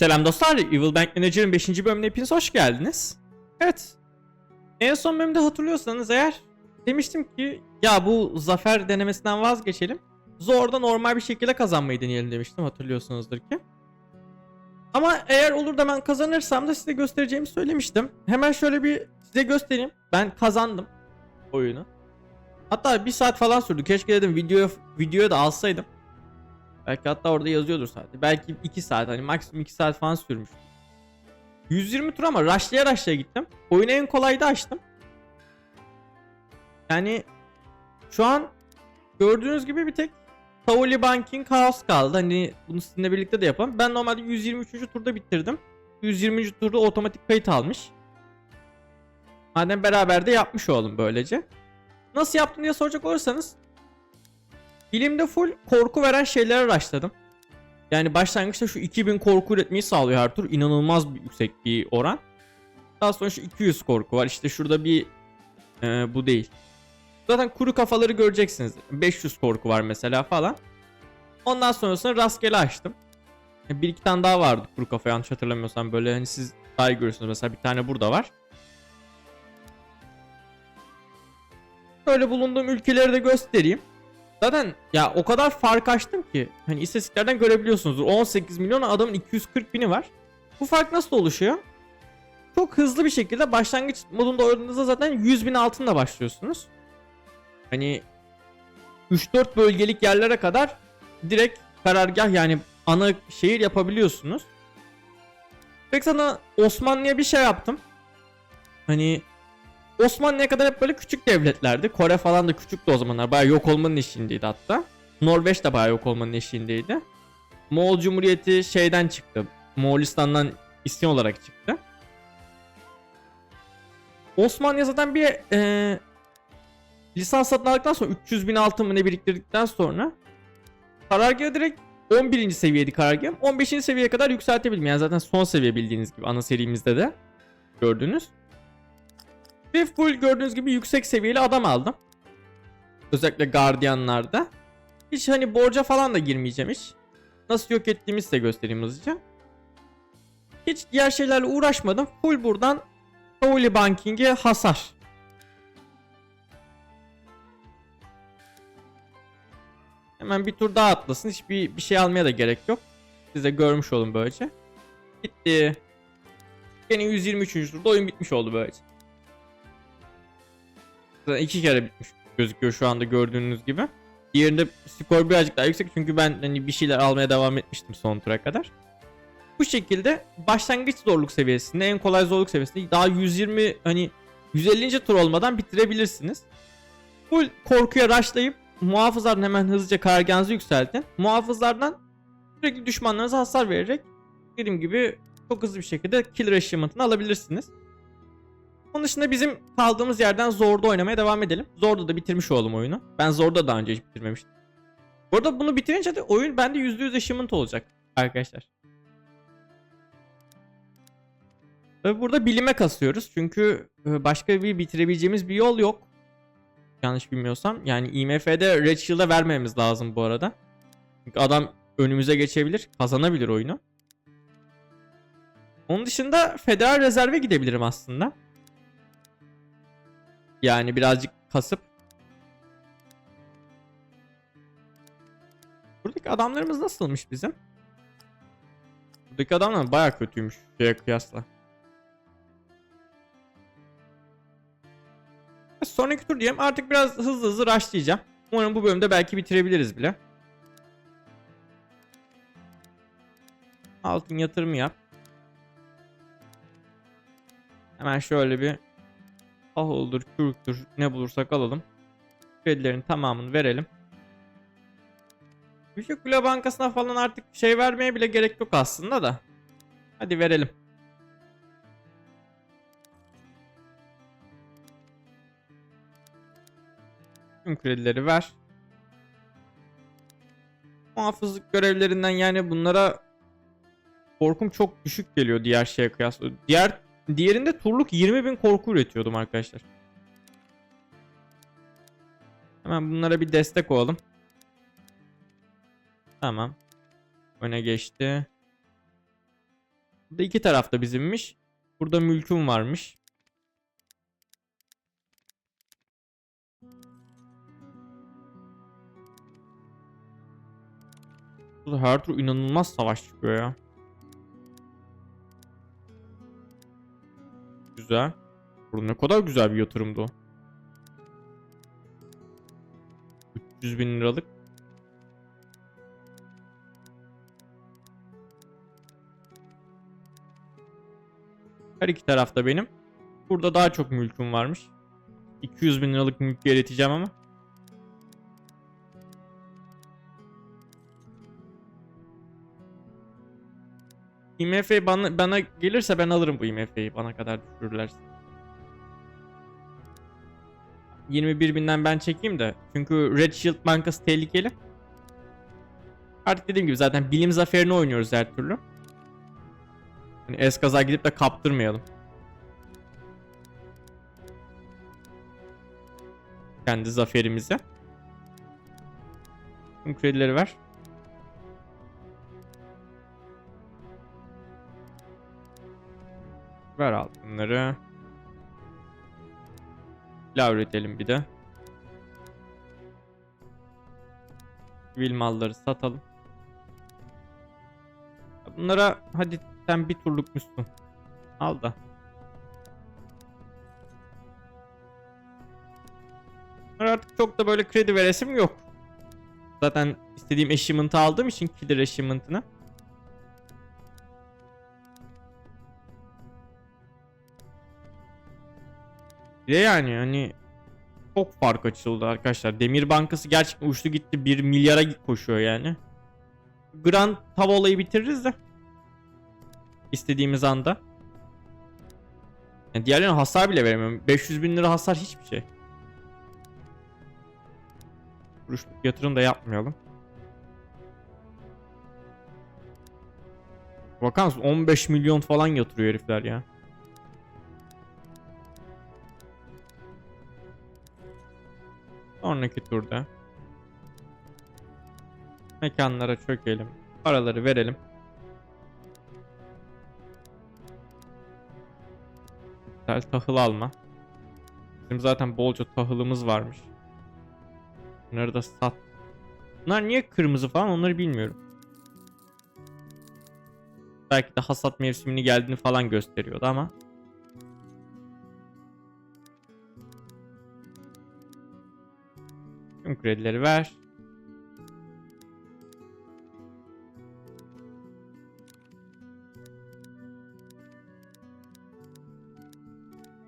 Selam dostlar, Evil Bank Manager'ın 5. bölümüne hepiniz hoş geldiniz. Evet, en son bölümde hatırlıyorsanız eğer demiştim ki ya bu zafer denemesinden vazgeçelim. Zorda normal bir şekilde kazanmayı deneyelim demiştim hatırlıyorsunuzdur ki. Ama eğer olur da ben kazanırsam da size göstereceğimi söylemiştim. Hemen şöyle bir size göstereyim. Ben kazandım oyunu. Hatta bir saat falan sürdü. Keşke dedim videoya, videoya da alsaydım. Belki hatta orada yazıyordur sadece. Belki 2 saat hani maksimum 2 saat falan sürmüş. 120 tur ama rushlaya rushlaya gittim. Oyunu en kolayda açtım. Yani şu an gördüğünüz gibi bir tek Pauli Banking Chaos kaldı. Hani bunu sizinle birlikte de yapalım. Ben normalde 123. turda bitirdim. 120. turda otomatik kayıt almış. Madem beraber de yapmış olalım böylece. Nasıl yaptım diye soracak olursanız Bilimde full korku veren şeylere araştırdım. Yani başlangıçta şu 2000 korku üretmeyi sağlıyor her tur. İnanılmaz bir yüksek bir oran. Daha sonra şu 200 korku var. İşte şurada bir e, bu değil. Zaten kuru kafaları göreceksiniz. 500 korku var mesela falan. Ondan sonrasında rastgele açtım. Bir iki tane daha vardı kuru kafa yanlış hatırlamıyorsam böyle hani siz daha iyi görürsünüz. Mesela bir tane burada var. Böyle bulunduğum ülkeleri de göstereyim. Zaten ya o kadar fark açtım ki hani istatistiklerden görebiliyorsunuzdur. 18 milyon adamın 240 bini var. Bu fark nasıl oluşuyor? Çok hızlı bir şekilde başlangıç modunda oynadığınızda zaten 100 bin altında başlıyorsunuz. Hani 3-4 bölgelik yerlere kadar direkt karargah yani ana şehir yapabiliyorsunuz. Peki sana Osmanlı'ya bir şey yaptım. Hani Osmanlı'ya kadar hep böyle küçük devletlerdi. Kore falan da küçüktü o zamanlar. Bayağı yok olmanın eşiğindeydi hatta. Norveç de bayağı yok olmanın eşiğindeydi. Moğol Cumhuriyeti şeyden çıktı. Moğolistan'dan isyan olarak çıktı. Osmanlı'ya zaten bir e, lisans satın aldıktan sonra 300 bin altın mı ne biriktirdikten sonra karargahı direkt 11. seviyeydi karargahım. 15. seviyeye kadar yükseltebildim. Yani zaten son seviye bildiğiniz gibi ana serimizde de gördünüz. Ve full gördüğünüz gibi yüksek seviyeli adam aldım. Özellikle gardiyanlarda. Hiç hani borca falan da girmeyeceğim hiç. Nasıl yok ettiğimi size göstereyim hızlıca. Hiç diğer şeylerle uğraşmadım. Full buradan Holy Banking'e hasar. Hemen bir tur daha atlasın. Hiçbir bir şey almaya da gerek yok. Siz de görmüş olun böylece. Bitti. Yine 123. turda oyun bitmiş oldu böylece. Zaten iki kere bitmiş gözüküyor şu anda gördüğünüz gibi. Diğerinde skor birazcık daha yüksek çünkü ben hani bir şeyler almaya devam etmiştim son tura kadar. Bu şekilde başlangıç zorluk seviyesinde en kolay zorluk seviyesinde daha 120 hani 150. tur olmadan bitirebilirsiniz. Full korkuya rushlayıp muhafızlardan hemen hızlıca karargahınızı yükseltin. Muhafızlardan sürekli düşmanlarınıza hasar vererek dediğim gibi çok hızlı bir şekilde killer achievement'ını alabilirsiniz. Onun dışında bizim kaldığımız yerden Zorda oynamaya devam edelim. Zorda da bitirmiş olalım oyunu. Ben Zorda daha önce hiç bitirmemiştim. Bu arada bunu bitirince de oyun bende %100 achievement olacak arkadaşlar. Ve burada bilime kasıyoruz. Çünkü e, başka bir bitirebileceğimiz bir yol yok. Yanlış bilmiyorsam. Yani IMF'de Red Shield'a vermememiz lazım bu arada. Çünkü adam önümüze geçebilir. Kazanabilir oyunu. Onun dışında Federal Rezerv'e gidebilirim aslında. Yani birazcık kasıp. Buradaki adamlarımız nasılmış bizim? Buradaki adamlar baya kötüymüş şeye kıyasla. Sonraki tur diyeyim artık biraz hızlı hızlı rushlayacağım. Umarım bu bölümde belki bitirebiliriz bile. Altın yatırımı yap. Hemen şöyle bir Ahul'dur, Kürk'tür ne bulursak alalım. Kredilerin tamamını verelim. Kule Bankası'na falan artık şey vermeye bile gerek yok aslında da. Hadi verelim. Tüm kredileri ver. Muhafızlık görevlerinden yani bunlara korkum çok düşük geliyor diğer şeye kıyasla. Diğer Diğerinde turluk 20.000 korku üretiyordum arkadaşlar. Hemen bunlara bir destek olalım. Tamam. Öne geçti. Burada iki tarafta bizimmiş. Burada mülküm varmış. Burada her tur inanılmaz savaş çıkıyor ya. Güzel. Bu ne kadar güzel bir yatırımdı o. 300 bin liralık. Her iki tarafta benim. Burada daha çok mülküm varmış. 200 bin liralık mülk yaratacağım ama. IMF bana, bana gelirse ben alırım bu IMF'yi bana kadar düşürürlerse. 21 binden ben çekeyim de. Çünkü Red Shield Bankası tehlikeli. Artık dediğim gibi zaten bilim zaferini oynuyoruz her türlü. Hani eskaza gidip de kaptırmayalım. Kendi zaferimize. Tüm kredileri ver. Ver altınları. Pilav üretelim bir de. Sivil malları satalım. Bunlara hadi sen bir turluk müsün. Al da. Artık çok da böyle kredi veresim yok. Zaten istediğim achievement'ı aldığım için killer achievement'ını. De yani hani çok fark açıldı arkadaşlar. Demir Bankası gerçekten uçtu gitti 1 milyara koşuyor yani. Grand Tav olayı bitiririz de. İstediğimiz anda. Yani diğerlerine hasar bile veremiyorum. 500 bin lira hasar hiçbir şey. Kuruşluk yatırım da yapmayalım. Bakar mısın 15 milyon falan yatırıyor herifler ya. Sonraki turda mekanlara çökelim. Paraları verelim. Güzel tahıl alma. Bizim zaten bolca tahılımız varmış. Bunları da sat. Bunlar niye kırmızı falan onları bilmiyorum. Belki de hasat mevsimini geldiğini falan gösteriyordu ama. Tüm ver.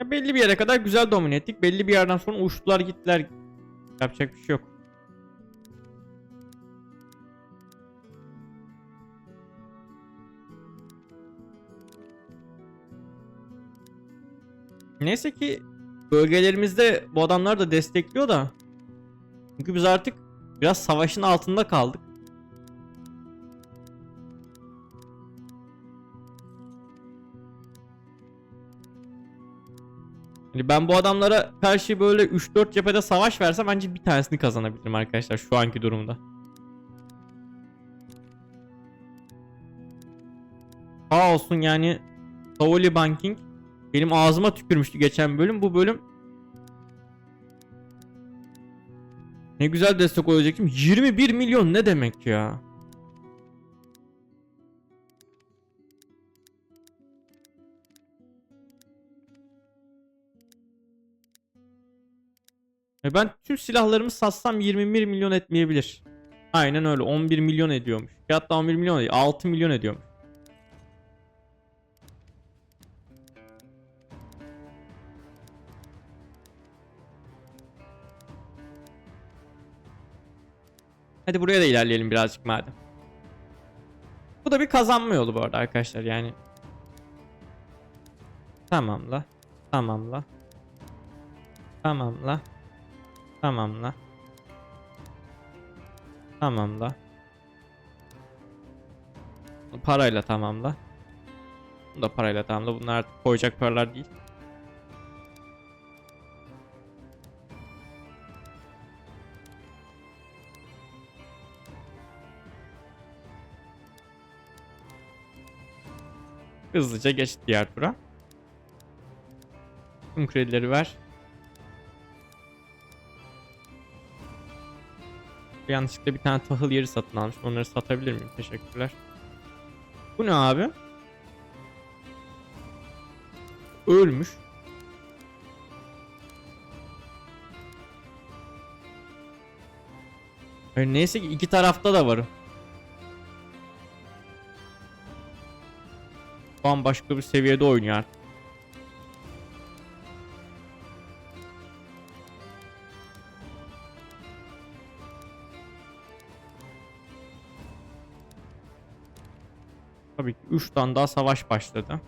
Ya belli bir yere kadar güzel domine ettik. Belli bir yerden sonra uçtular gittiler. Yapacak bir şey yok. Neyse ki bölgelerimizde bu adamlar da destekliyor da. Çünkü biz artık biraz savaşın altında kaldık. Yani ben bu adamlara karşı böyle 3-4 cephede savaş versem bence bir tanesini kazanabilirim arkadaşlar şu anki durumda. Sağ olsun yani Savoli Banking benim ağzıma tükürmüştü geçen bölüm. Bu bölüm ne güzel destek olacaktım. 21 milyon ne demek ya? Ve ben tüm silahlarımı satsam 21 milyon etmeyebilir. Aynen öyle 11 milyon ediyormuş. Hatta 11 milyon değil 6 milyon ediyormuş. Hadi buraya da ilerleyelim birazcık madem. Bu da bir kazanma yolu bu arada arkadaşlar yani. Tamamla. Tamamla. Tamamla. Tamamla. Tamamla. Parayla tamamla. Bunu da parayla tamamla. Bunlar artık koyacak paralar değil. Hızlıca geç diğer tura. Tüm kredileri ver. Yanlışlıkla bir tane tahıl yeri satın almış. Onları satabilir miyim? Teşekkürler. Bu ne abi? Ölmüş. Hayır, neyse ki iki tarafta da varım. Bambaşka bir seviyede oynuyor. Tabii ki 3 tane daha savaş başladı.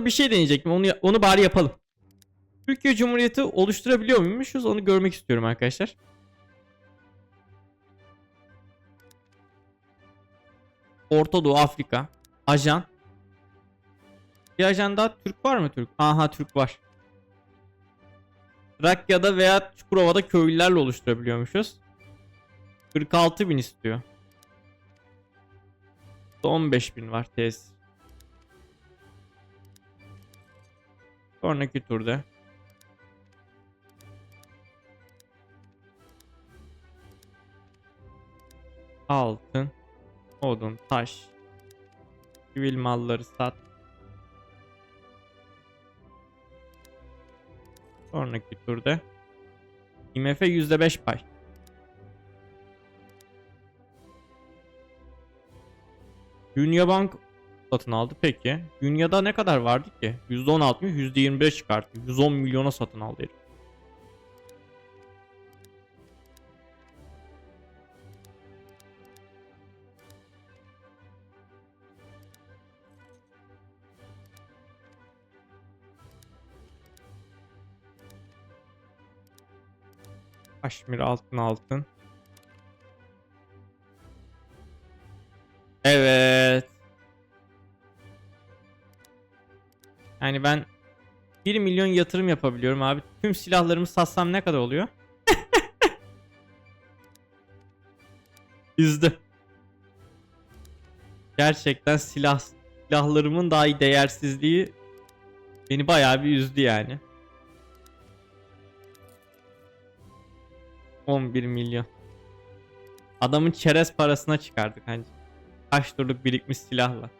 Dur bir şey deneyecektim. Onu onu bari yapalım. Türkiye Cumhuriyeti oluşturabiliyor muymuşuz? Onu görmek istiyorum arkadaşlar. Orta Doğu Afrika. Ajan. Bir ajanda Türk var mı Türk? Aha Türk var. Trakya'da veya Çukurova'da köylülerle oluşturabiliyormuşuz. 46 bin istiyor. 15 bin var tesis. Sonraki turda. Altın, odun, taş, sivil malları sat. Sonraki turda IMF %5 pay. Dünya Bank satın aldı peki. Dünyada ne kadar vardı ki? %16 mı? %25 çıkarttı. 110 milyona satın aldı herif. Kaşmir altın altın. Evet. Yani ben 1 milyon yatırım yapabiliyorum abi. Tüm silahlarımı satsam ne kadar oluyor? Üzdü. Gerçekten silah silahlarımın dahi değersizliği beni bayağı bir üzdü yani. 11 milyon. Adamın çerez parasına çıkardık hani. Kaç turluk birikmiş silahla.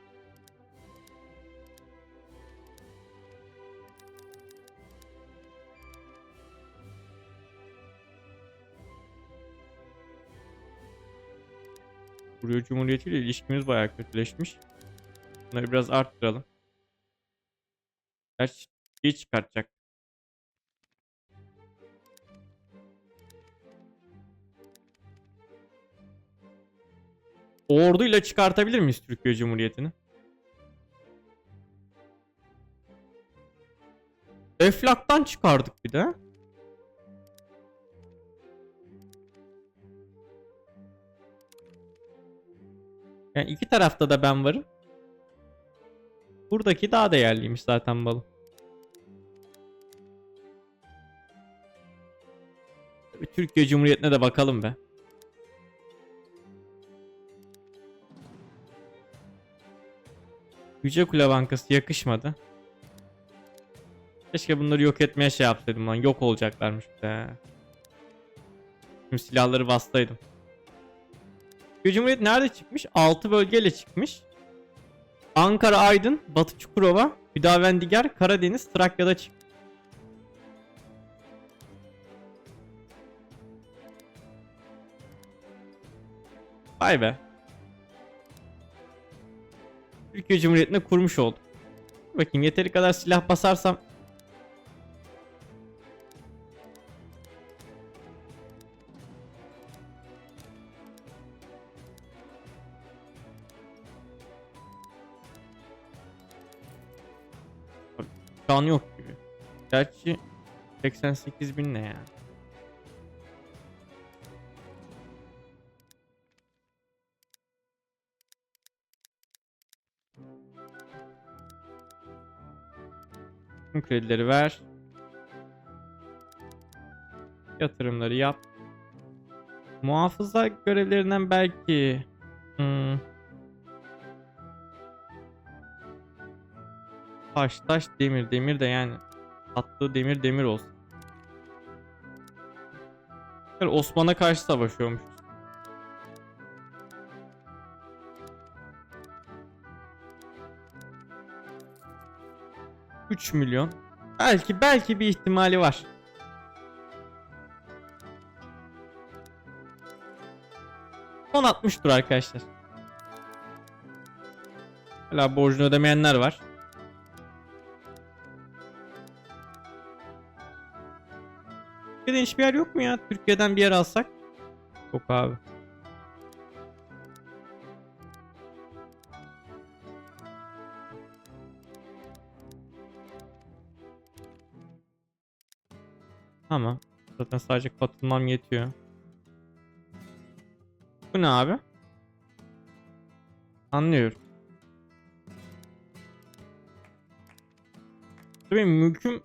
Buraya Cumhuriyeti ile ilişkimiz bayağı kötüleşmiş. Bunları biraz arttıralım. Gerçi iyi çıkartacak. Orduyla çıkartabilir miyiz Türkiye Cumhuriyeti'ni? Eflak'tan çıkardık bir de. Yani iki tarafta da ben varım. Buradaki daha değerliymiş zaten balım. Bir Türkiye Cumhuriyeti'ne de bakalım be. Yüce Kule Bankası yakışmadı. Keşke bunları yok etmeye şey yapsaydım lan. Yok olacaklarmış be. Tüm silahları bastaydım. Türkiye Cumhuriyeti nerede çıkmış? 6 bölgeyle çıkmış. Ankara, Aydın, Batı Çukurova, Hüdavendigar, Karadeniz, Trakya'da çık. Vay be. Türkiye Cumhuriyeti'ne kurmuş olduk. Bakayım yeteri kadar silah basarsam An yok gibi. Gerçi 88 bin ne ya? Tüm kredileri ver. Yatırımları yap. Muhafızlar görevlerinden belki hmm, taş taş demir demir de yani attığı demir demir olsun. Yani Osman'a karşı savaşıyormuş. Üç milyon. Belki belki bir ihtimali var. Son 60 tur arkadaşlar. Hala borcunu ödemeyenler var. Türkiye'de hiçbir yer yok mu ya? Türkiye'den bir yer alsak. Yok abi. Ama zaten sadece katılmam yetiyor. Bu ne abi? Anlıyorum. Benim mülküm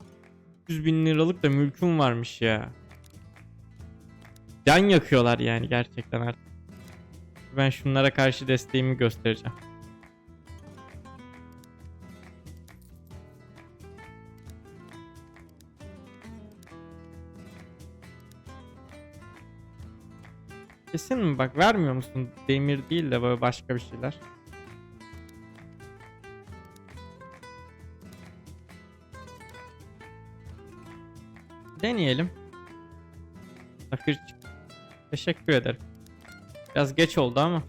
100 bin liralık da mülküm varmış ya. Can yakıyorlar yani gerçekten artık. Ben şunlara karşı desteğimi göstereceğim. Kesin mi bak vermiyor musun? Demir değil de böyle başka bir şeyler. Deneyelim. Fakir çıktı. Teşekkür ederim. Biraz geç oldu ama.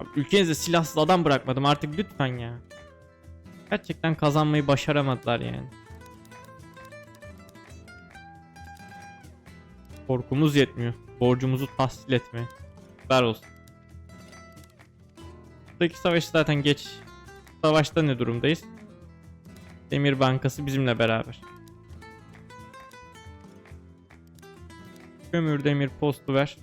Abi ülkenizde silahsız adam bırakmadım artık lütfen ya. Gerçekten kazanmayı başaramadılar yani. Korkumuz yetmiyor. Borcumuzu tahsil etmeye. Ver olsun. Buradaki savaş zaten geç. Savaşta ne durumdayız? Demir Bankası bizimle beraber. Kömür demir postu ver.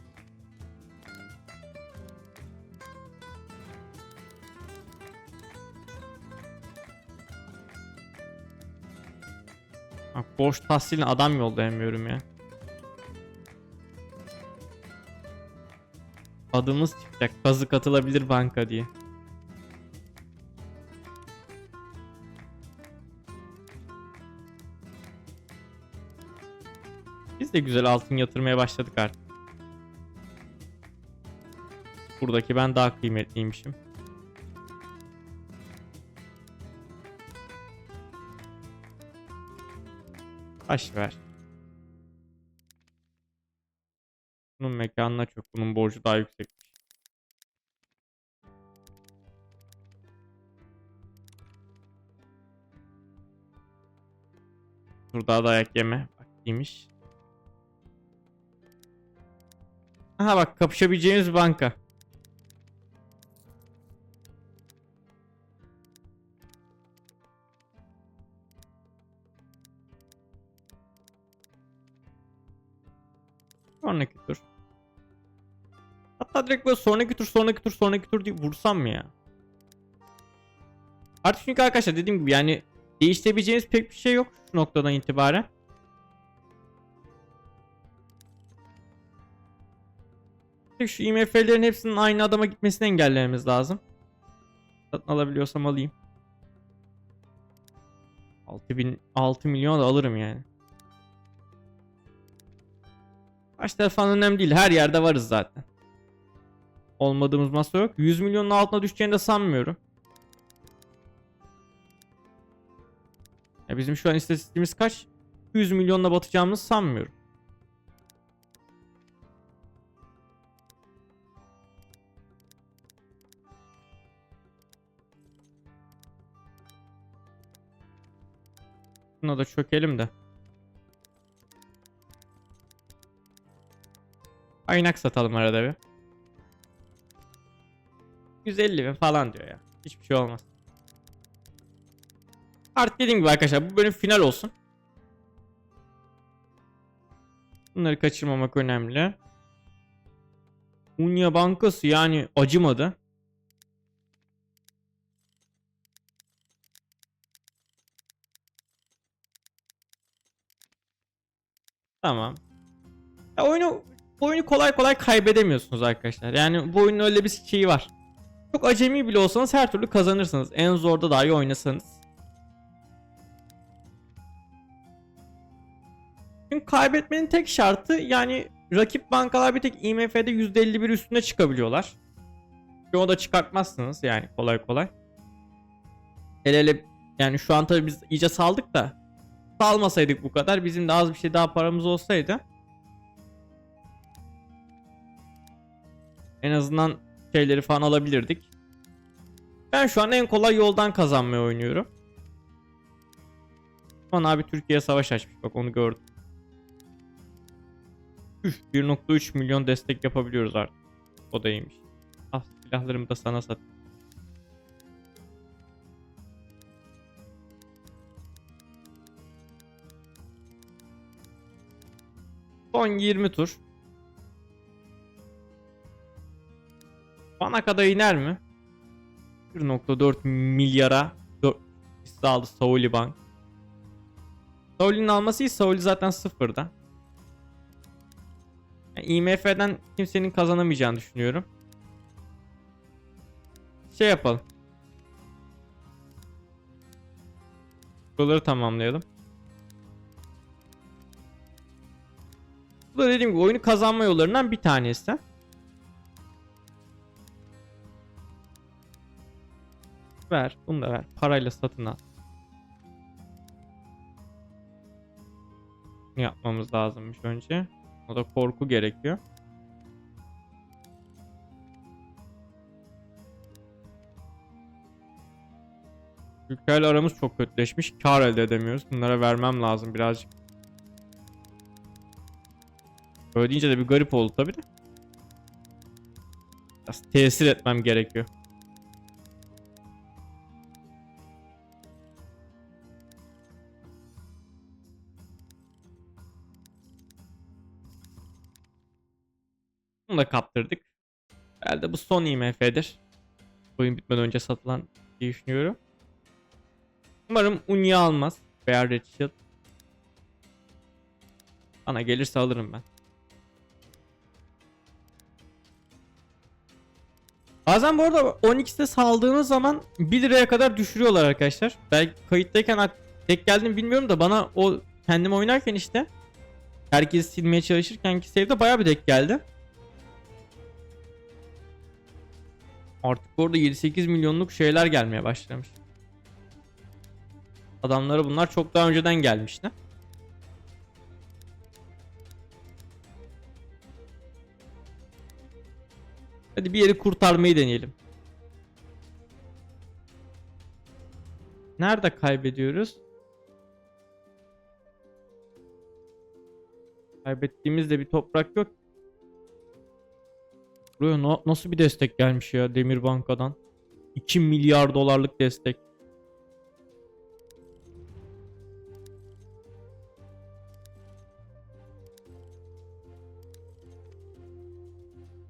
Bak borç tahsiline adam yollayamıyorum ya. Adımız çıkacak. Kazı katılabilir banka diye. Biz de güzel altın yatırmaya başladık artık. Buradaki ben daha kıymetliymişim. Taş ver. Bunun mekanına çok. Bunun borcu daha yüksek. Burada dayak yeme. Bak iyiymiş. Aha bak kapışabileceğimiz banka. Sonraki tur. Hatta direkt böyle sonraki tur sonraki tur sonraki tur diye vursam mı ya? Artık çünkü arkadaşlar dediğim gibi yani değiştirebileceğimiz pek bir şey yok şu noktadan itibaren. Tek Şu IMF'lerin hepsinin aynı adama gitmesini engellememiz lazım. Satın alabiliyorsam alayım. 6000 6 milyon da alırım yani. Kaç telefon önemli değil. Her yerde varız zaten. Olmadığımız masa yok. 100 milyonun altına düşeceğini de sanmıyorum. Ya bizim şu an istatistiğimiz kaç? 100 milyonla batacağımızı sanmıyorum. Buna da çökelim de. Aynak satalım arada bir. 150 bin falan diyor ya. Hiçbir şey olmaz. Artık dediğim gibi arkadaşlar bu bölüm final olsun. Bunları kaçırmamak önemli. Unya Bankası yani acımadı. Tamam. Ya oyunu oyunu kolay kolay kaybedemiyorsunuz arkadaşlar. Yani bu oyunun öyle bir şeyi var. Çok acemi bile olsanız her türlü kazanırsınız. En zorda dahi oynasanız. Çünkü kaybetmenin tek şartı yani rakip bankalar bir tek IMF'de %51 üstüne çıkabiliyorlar. Ve o da çıkartmazsınız yani kolay kolay. Hele hele yani şu an tabii biz iyice saldık da salmasaydık bu kadar bizim de az bir şey daha paramız olsaydı en azından şeyleri falan alabilirdik. Ben şu an en kolay yoldan kazanmayı oynuyorum. Şu an abi Türkiye savaş açmış bak onu gördüm. Üf 1.3 milyon destek yapabiliyoruz artık. O da iyiymiş. Ah silahlarımı da sana sat. Son 20 tur. Bana kadar iner mi? 1.4 milyara 4 hisse aldı Sauli Bank. Sauli'nin alması iyi. Sauli zaten sıfırda. Yani IMF'den kimsenin kazanamayacağını düşünüyorum. Şey yapalım. Buraları tamamlayalım. Da dediğim gibi oyunu kazanma yollarından bir tanesi. Ver. Bunu da ver. Parayla satın al. Ne yapmamız lazımmış önce? O da korku gerekiyor. Ülkeyle aramız çok kötüleşmiş. Kar elde edemiyoruz. Bunlara vermem lazım birazcık. Böyle deyince de bir garip oldu tabi de. Biraz tesir etmem gerekiyor. Bunu da kaptırdık. Herhalde bu son IMF'dir. Oyun bitmeden önce satılan diye düşünüyorum. Umarım Unya almaz. Veya Red Shield. Bana gelirse alırım ben. Bazen bu arada 12'de saldığınız zaman 1 liraya kadar düşürüyorlar arkadaşlar. Belki kayıttayken tek geldim bilmiyorum da bana o kendim oynarken işte herkes silmeye çalışırken ki save'de bayağı bir denk geldi. Artık orada 7-8 milyonluk şeyler gelmeye başlamış. Adamlara bunlar çok daha önceden gelmişti. Hadi bir yeri kurtarmayı deneyelim. Nerede kaybediyoruz? Kaybettiğimizde bir toprak yok. Buraya na- nasıl bir destek gelmiş ya Demir Banka'dan? 2 milyar dolarlık destek.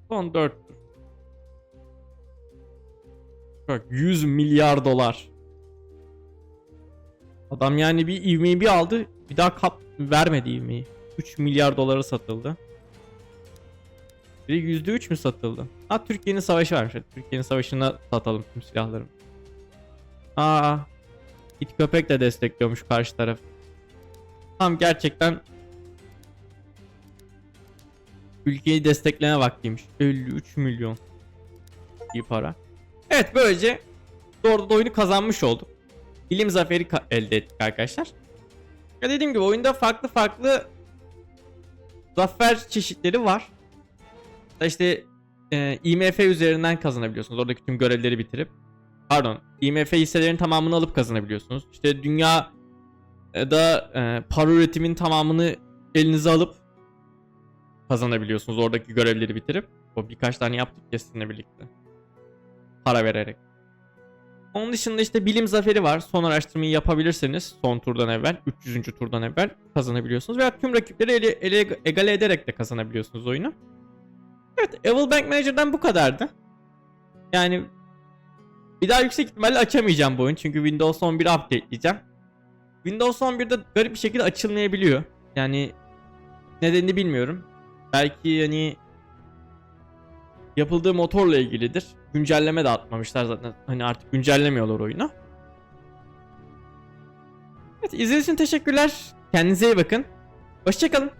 Son 4 tur. Bak 100 milyar dolar. Adam yani bir ivmeyi bir aldı. Bir daha kap vermedi ivmeyi. 3 milyar dolara satıldı. Bir de %3 mü satıldı? Ha Türkiye'nin savaşı varmış. Türkiye'nin savaşına satalım tüm silahlarımı. Aa. İt köpek de destekliyormuş karşı taraf. Tam gerçekten ülkeyi destekleme vaktiymiş. 53 milyon. İyi para. Evet böylece doğru da oyunu kazanmış olduk. Bilim zaferi elde ettik arkadaşlar. Ya dediğim gibi oyunda farklı farklı zafer çeşitleri var. İşte e, IMF üzerinden kazanabiliyorsunuz. Oradaki tüm görevleri bitirip. Pardon. IMF hisselerin tamamını alıp kazanabiliyorsunuz. İşte dünya e, da e, para üretimin tamamını elinize alıp kazanabiliyorsunuz. Oradaki görevleri bitirip. O birkaç tane yaptık ya birlikte. Para vererek. Onun dışında işte bilim zaferi var. Son araştırmayı yapabilirseniz son turdan evvel, 300. turdan evvel kazanabiliyorsunuz. Veya tüm rakipleri ele, ele, egale ederek de kazanabiliyorsunuz oyunu. Evet, Evil Bank Manager'dan bu kadardı. Yani bir daha yüksek ihtimalle açamayacağım bu oyun çünkü Windows 11 update'leyeceğim. Windows 11'de garip bir şekilde açılmayabiliyor. Yani nedenini bilmiyorum. Belki hani yapıldığı motorla ilgilidir. Güncelleme de atmamışlar zaten. Hani artık güncellemiyorlar oyunu. Evet izlediğiniz için teşekkürler. Kendinize iyi bakın. Hoşçakalın.